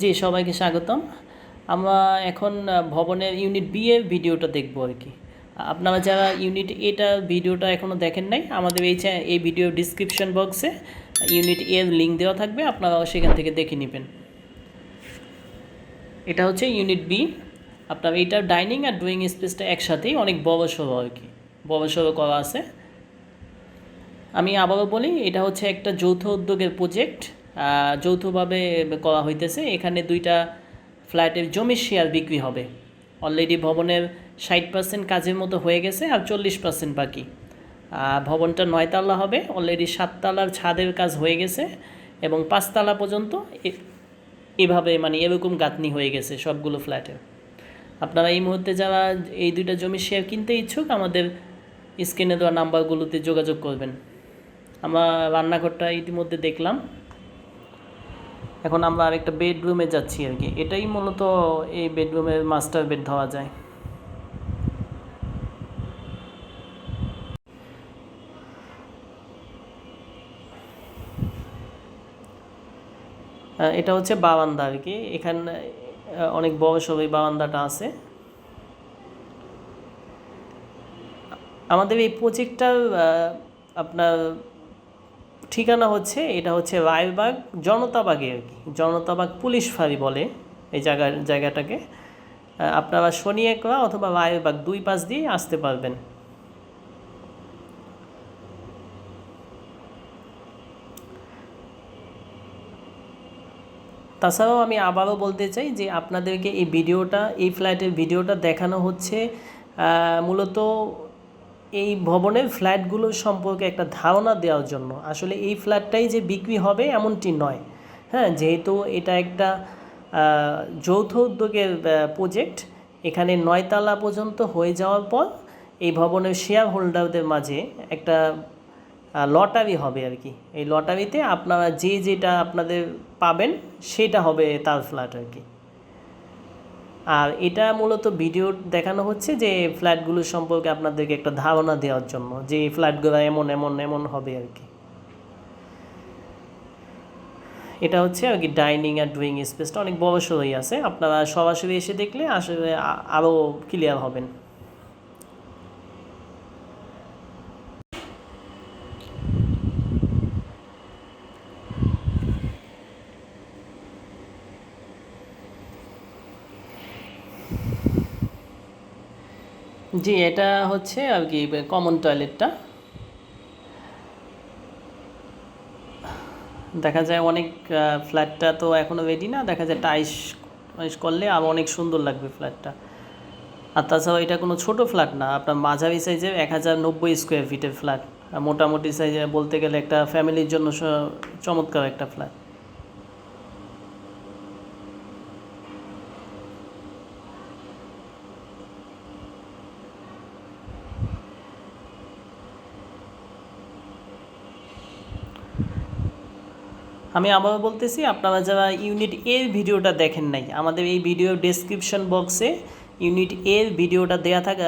জি, সবাইকে স্বাগতম। আমরা এখন ভবনের ইউনিট বি এর ভিডিওটা দেখব আর কি। আপনারা যারা ইউনিট এটা ভিডিওটা এখনও দেখেন নাই, আমাদের এই এই ভিডিও ডিসক্রিপশন বক্সে ইউনিট এর লিঙ্ক দেওয়া থাকবে আপনারা সেখান থেকে দেখে নেবেন। এটা হচ্ছে ইউনিট বি। আপনার এটা ডাইনিং আর ড্রয়িং স্পেসটা একসাথেই অনেক বড় সড়ো আর কি, বড় সড়ো করা আছে। আমি আবারও বলি, এটা হচ্ছে একটা যৌথ উদ্যোগের প্রজেক্ট যৌথভাবে করা হইতেছে। এখানে দুইটা ফ্ল্যাটের জমির শেয়ার বিক্রি হবে। অলরেডি ভবনের ষাট পার্সেন্ট কাজের মতো হয়ে গেছে আর চল্লিশ পার্সেন্ট বাকি। ভবনটা নয়তলা হবে। অলরেডি সাততলার ছাদের কাজ হয়ে গেছে এবং পাঁচতলা পর্যন্ত এভাবে মানে এরকম গাঁথনি হয়ে গেছে সবগুলো ফ্ল্যাটের আপনারা এই মুহূর্তে যারা এই দুইটা জমির শেয়ার কিনতে ইচ্ছুক, আমাদের স্ক্রিনে দেওয়া নাম্বারগুলোতে যোগাযোগ করবেন। আমরা রান্নাঘরটা ইতিমধ্যে দেখলাম। এখন আমরা আরেকটা বেডরুমে যাচ্ছি আর কি। এটাই মূলত এই বেডরুমের মাস্টার বেড ধরা যায়। এটা হচ্ছে বারান্দা আর কি। এখানে অনেক বড় সড়ো এই বারান্দাটা আছে। আমাদের এই প্রজেক্টটার আপনার ঠিকানা হচ্ছে, এটা হচ্ছে রায়বাগ, জনতাবাগে আর কি। জনতাবাগ পুলিশ ফাঁড়ি বলে এই জায়গার, জায়গাটাকে। আপনারা শনি একরা অথবা রায়বাগ দুই পাশ দিয়ে আসতে পারবেন। তাছাড়াও আমি আবারও বলতে চাই যে আপনাদেরকে এই ভিডিওটা, এই ফ্ল্যাটের ভিডিওটা দেখানো হচ্ছে মূলত এই ভবনের ফ্ল্যাটগুলো সম্পর্কে একটা ধারণা দেওয়ার জন্য। আসলে এই ফ্ল্যাটটাই যে বিক্রি হবে এমনটি নয়। হ্যাঁ যেহেতু এটা একটা যৌথ উদ্যোগের প্রজেক্ট এখানে নয়তলা পর্যন্ত হয়ে যাওয়ার পর এই ভবনের শেয়ার হোল্ডারদের মাঝে একটা লটারি হবে আর কি। এই লটারিতে আপনারা যে যেটা আপনাদের পাবেন, সেটা হবে তার ফ্ল্যাট আর কি। আর এটা মূলত ভিডিও দেখানো হচ্ছে যে ফ্ল্যাটগুলো সম্পর্কে আপনাদেরকে একটা ধারণা দেওয়ার জন্য যে এই ফ্ল্যাটগুলো এমন এমন এমন হবে আর কি। এটা হচ্ছে আর কি ডাইনিং আর ড্রয়িং স্পেসটা অনেক বড় সরই আছে। আপনারা সরাসরি এসে দেখলে আসলে আরও ক্লিয়ার হবেন। জি, এটা হচ্ছে আর কি কমন টয়লেটটা দেখা যায় অনেক ফ্ল্যাটটা তো এখনও রেডি না, দেখা যায় টাইস টাইস করলে আরও অনেক সুন্দর লাগবে ফ্ল্যাটটা আর তাছাড়াও এটা কোনো ছোট ফ্ল্যাট না, আপনার মাঝারি সাইজের এক হাজার নব্বই স্কোয়ার ফিটের ফ্ল্যাট মোটামুটি সাইজে বলতে গেলে একটা ফ্যামিলির জন্য চমৎকার একটা ফ্ল্যাট আমি আবারও বলতেছি, আপনারা যারা ইউনিট এর ভিডিওটা দেখেন নাই, আমাদের এই ভিডিও ডেসক্রিপশন বক্সে ইউনিট এর ভিডিওটা দেওয়া থাক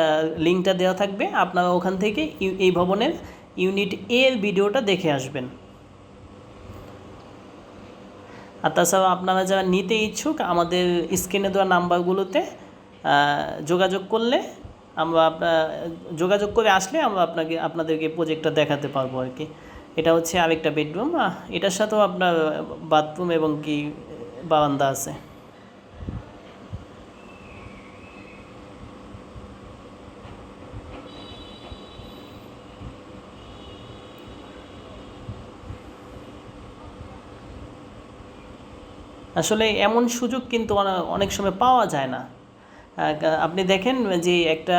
লিঙ্কটা দেওয়া থাকবে। আপনারা ওখান থেকে এই ভবনের ইউনিট এর ভিডিওটা দেখে আসবেন। আর তাছাড়া আপনারা যারা নিতে ইচ্ছুক, আমাদের স্ক্রিনে দেওয়া নাম্বারগুলোতে যোগাযোগ করলে আমরা যোগাযোগ করে আসলে আমরা আপনাকে, আপনাদেরকে প্রজেক্টটা দেখাতে পারব আর কি। এটা হচ্ছে আরেকটা বেডরুম। এটার সাথেও আপনার বাথরুম এবং কি বারান্দা আছে। আসলে এমন সুযোগ কিন্তু অনেক সময় পাওয়া যায় না। আপনি দেখেন যে একটা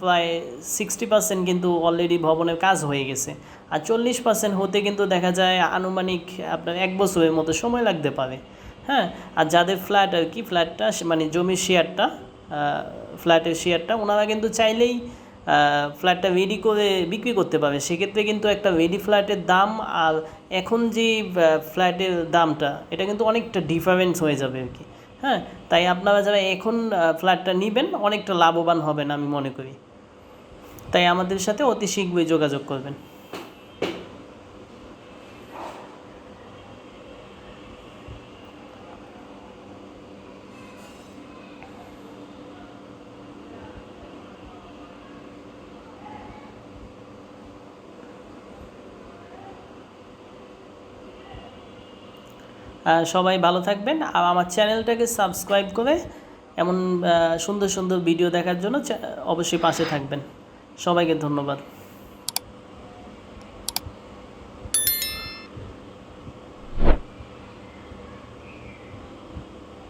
প্রায় সিক্সটি পার্সেন্ট কিন্তু অলরেডি ভবনের কাজ হয়ে গেছে। আর চল্লিশ পার্সেন্ট হতে কিন্তু দেখা যায় আনুমানিক আপনার এক বছরের মতো সময় লাগতে পারে। হ্যাঁ? আর যাদের ফ্ল্যাট আর কি ফ্ল্যাটটা মানে জমির শেয়ারটা ফ্ল্যাটের শেয়ারটা ওনারা কিন্তু চাইলেই ফ্ল্যাটটা রেডি করে বিক্রি করতে পারবে সেক্ষেত্রে কিন্তু একটা রেডি ফ্ল্যাটের দাম আর এখন যে ফ্ল্যাটের দামটা, এটা কিন্তু অনেকটা ডিফারেন্স হয়ে যাবে আর কি। হ্যাঁ তাই আপনারা যারা এখন ফ্ল্যাটটা নেবেন, অনেকটা লাভবান হবেন আমি মনে করি। তাই আমাদের সাথে অতি শীঘ্রই যোগাযোগ করবেন। সবাই ভালো থাকবেন। আর আমার চ্যানেলটাকে সাবস্ক্রাইব করে এমন সুন্দর সুন্দর ভিডিও দেখার জন্য অবশ্যই পাশে থাকবেন। সবাইকে ধন্যবাদ।